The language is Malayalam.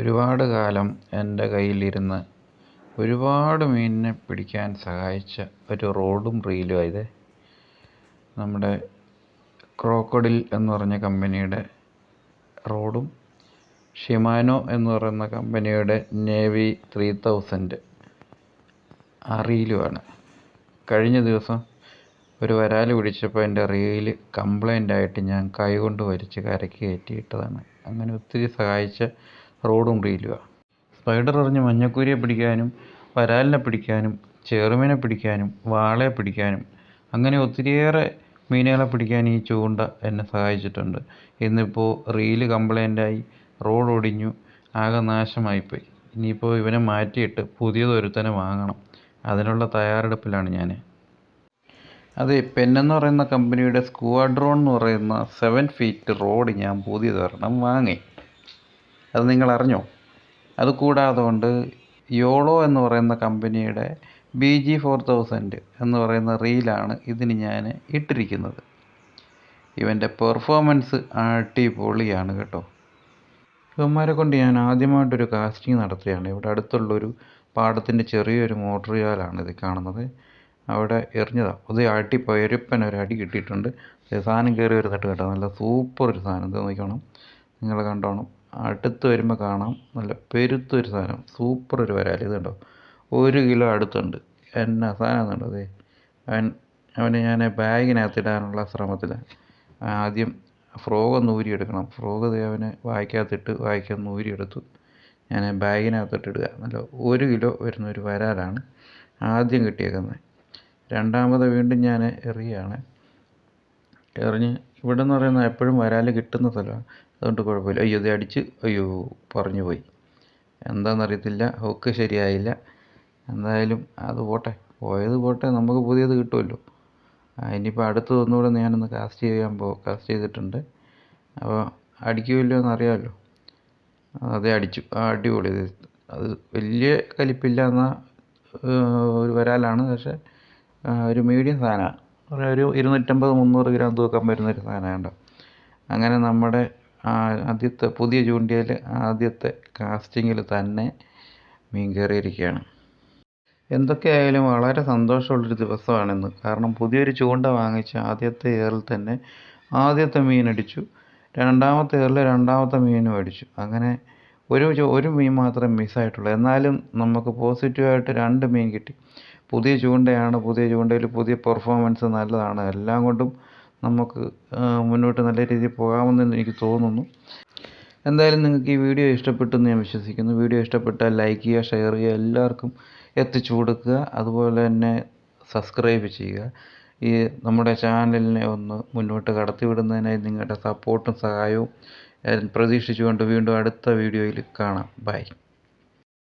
ഒരുപാട് കാലം എന്റെ കയ്യിലിരുന്ന് ഒരുപാട് മീനിനെ പിടിക്കാൻ സഹായിച്ച ഒരു റോഡും റീലുമാണ് ഇത് നമ്മുടെ ക്രോക്കഡിൽ എന്ന് പറഞ്ഞ കമ്പനിയുടെ റോഡും ഷിമാനോ എന്ന് പറയുന്ന കമ്പനിയുടെ നേവി ത്രീ തൗസൻഡ് ആ റീലുമാണ് കഴിഞ്ഞ ദിവസം ഒരു വരാൽ പിടിച്ചപ്പോൾ എന്റെ റീൽ കംപ്ലൈന്റ് ആയിട്ട് ഞാൻ കൈ കൊണ്ട് വലിച്ച് കരയ്ക്ക് കയറ്റിയിട്ടതാണ്. അങ്ങനെ ഒത്തിരി സഹായിച്ച റോഡും റീലുമാണ് സ്പൈഡർ എറിഞ്ഞ് മഞ്ഞക്കൂരിയെ പിടിക്കാനും വരാലിനെ പിടിക്കാനും ചെറുമീനെ പിടിക്കാനും വാളയെ പിടിക്കാനും അങ്ങനെ ഒത്തിരിയേറെ മീനുകളെ പിടിക്കാൻ ഈ ചൂണ്ട എന്നെ സഹായിച്ചിട്ടുണ്ട്. ഇന്നിപ്പോൾ റീൽ കംപ്ലൈന്റായി റോഡ് ഒടിഞ്ഞു ആകെ നാശമായിപ്പോയി. ഇനിയിപ്പോൾ ഇവനെ മാറ്റിയിട്ട് പുതിയതൊരുത്തനെ വാങ്ങണം. അതിനുള്ള തയ്യാറെടുപ്പിലാണ് ഞാൻ അതെ പെന്നെന്ന് പറയുന്ന കമ്പനിയുടെ സ്ക്വാഡ്രോൺ എന്ന് പറയുന്ന സെവൻ ഫീറ്റ് റോഡ് ഞാൻ പുതിയതൊരെണ്ണം വാങ്ങി. അത് നിങ്ങൾ അറിഞ്ഞോ അത് കൂടാതെ കൊണ്ട് യോളോ എന്ന് പറയുന്ന കമ്പനിയുടെ ബി ജി ഫോർ തൗസൻഡ് എന്ന് പറയുന്ന റീലാണ് ഇതിന് ഞാൻ ഇട്ടിരിക്കുന്നത്. ഇവന്റെ പെർഫോമൻസ് അടിപൊളിയാണ് കേട്ടോ. ഇവന്മാരെ കൊണ്ട് ഞാൻ ആദ്യമായിട്ടൊരു കാസ്റ്റിംഗ് നടത്തുകയാണ്. ഇവിടെ അടുത്തുള്ളൊരു പാടത്തിന്റെ ചെറിയൊരു മോട്ടറിയാലാണ് ഇത് കാണുന്നത്. അവിടെ എറിഞ്ഞതാണ് അത് അടി പരുപ്പൻ ഒരു അടി കിട്ടിയിട്ടുണ്ട്. സാധനം കയറി വരുന്നിട്ട് കേട്ടോ. നല്ല സൂപ്പർ ഒരു സാധനം. ഇത് നോക്കണം നിങ്ങൾ കണ്ടോണം. അടുത്ത് വരുമ്പോൾ കാണാം. നല്ല പെരുത്തൊരു സാധനം. സൂപ്പർ ഒരു വരാൽ ഇത് കണ്ടോ? ഒരു കിലോ അടുത്തുണ്ട്. എന്നാ സാധനം കണ്ടോ അവൻ അവനെ ഞാൻ ബാഗിനകത്തിടാനുള്ള ശ്രമത്തിലാണ് ആദ്യം ഫ്രോഗ് ഒന്ന് ഊരിയെടുക്കണം. ഫ്രോഗ് അവന് വായിക്കകത്തിട്ട് വായിക്കൊന്ന് ഊരിയെടുത്തു. ഞാൻ ബാഗിനകത്തിട്ടിടുക നല്ല ഒരു കിലോ വരുന്ന ഒരു വരാലാണ് ആദ്യം കിട്ടിയേക്കുന്നത്. രണ്ടാമത് വീണ്ടും ഞാൻ എറിയുകയാണ്. എറിഞ്ഞ് ഇവിടെ എന്ന് പറയുന്നത് എപ്പോഴും വരാൽ കിട്ടുന്ന സ്ഥലമാണ്. അതുകൊണ്ട് കുഴപ്പമില്ല. അയ്യോ ഇത് അടിച്ച് അയ്യോ പറഞ്ഞു പോയി. എന്താണെന്നറിയത്തില്ല ഹുക്ക് ശരിയായില്ല. എന്തായാലും അത് പോട്ടെ. പോയത് പോട്ടെ. നമുക്ക് പുതിയത് കിട്ടുമല്ലോ. ഇനിയിപ്പോൾ അടുത്തത് ഒന്നുകൂടെ ഞാനൊന്ന് കാസ്റ്റ് ചെയ്യാൻ പോ കാസ്റ്റ് ചെയ്തിട്ടുണ്ട്. അപ്പോൾ അടിക്കുമല്ലോ എന്നറിയാമല്ലോ. അതേ അടിച്ചു. ആ അടിപൊളി. അത് വലിയ കലിപ്പില്ല എന്നാൽ ഒരു വരാലാണ്. പക്ഷേ ഒരു മീഡിയം സാധനമാണ്. ഒരു ഇരുന്നൂറ്റമ്പത് മുന്നൂറ് ഗ്രാം തൂക്കം വരുന്നൊരു സാധനമാണ് അങ്ങനെ നമ്മുടെ ആദ്യത്തെ പുതിയ ചൂണ്ടയിൽ ആദ്യത്തെ കാസ്റ്റിങ്ങിൽ തന്നെ മീൻ കയറിയിരിക്കുകയാണ്. എന്തൊക്കെയായാലും വളരെ സന്തോഷമുള്ളൊരു ദിവസമാണിന്ന്. കാരണം പുതിയൊരു ചൂണ്ട വാങ്ങിച്ച ആദ്യത്തെ ഏറിൽ തന്നെ ആദ്യത്തെ മീൻ അടിച്ചു. രണ്ടാമത്തെ ഏറിൽ രണ്ടാമത്തെ മീനും അടിച്ചു. അങ്ങനെ ഒരു ഒരു മീൻ മാത്രം മിസ്സായിട്ടുള്ളൂ. എന്നാലും നമുക്ക് പോസിറ്റീവായിട്ട് രണ്ട് മീൻ കിട്ടി. പുതിയ ചൂണ്ടയാണ് പുതിയ ചൂണ്ടയിൽ പുതിയ പെർഫോമൻസ് നല്ലതാണ്. എല്ലാം കൊണ്ടും നമുക്ക് മുന്നോട്ട് നല്ല രീതിയിൽ പോകാമെന്ന് എനിക്ക് തോന്നുന്നു. എന്തായാലും നിങ്ങൾക്ക് ഈ വീഡിയോ ഇഷ്ടപ്പെട്ടെന്ന് ഞാൻ വിശ്വസിക്കുന്നു. വീഡിയോ ഇഷ്ടപ്പെട്ടാൽ ലൈക്ക് ചെയ്യുക ഷെയർ ചെയ്യുക എല്ലാവർക്കും എത്തിച്ചു കൊടുക്കുക. അതുപോലെ തന്നെ സബ്സ്ക്രൈബ് ചെയ്യുക. ഈ നമ്മുടെ ചാനലിനെ ഒന്ന് മുന്നോട്ട് കടത്തിവിടുന്നതിനായി നിങ്ങളുടെ സപ്പോർട്ടും സഹായവും പ്രതീക്ഷിച്ചുകൊണ്ട് വീണ്ടും അടുത്ത വീഡിയോയിൽ കാണാം. ബൈ.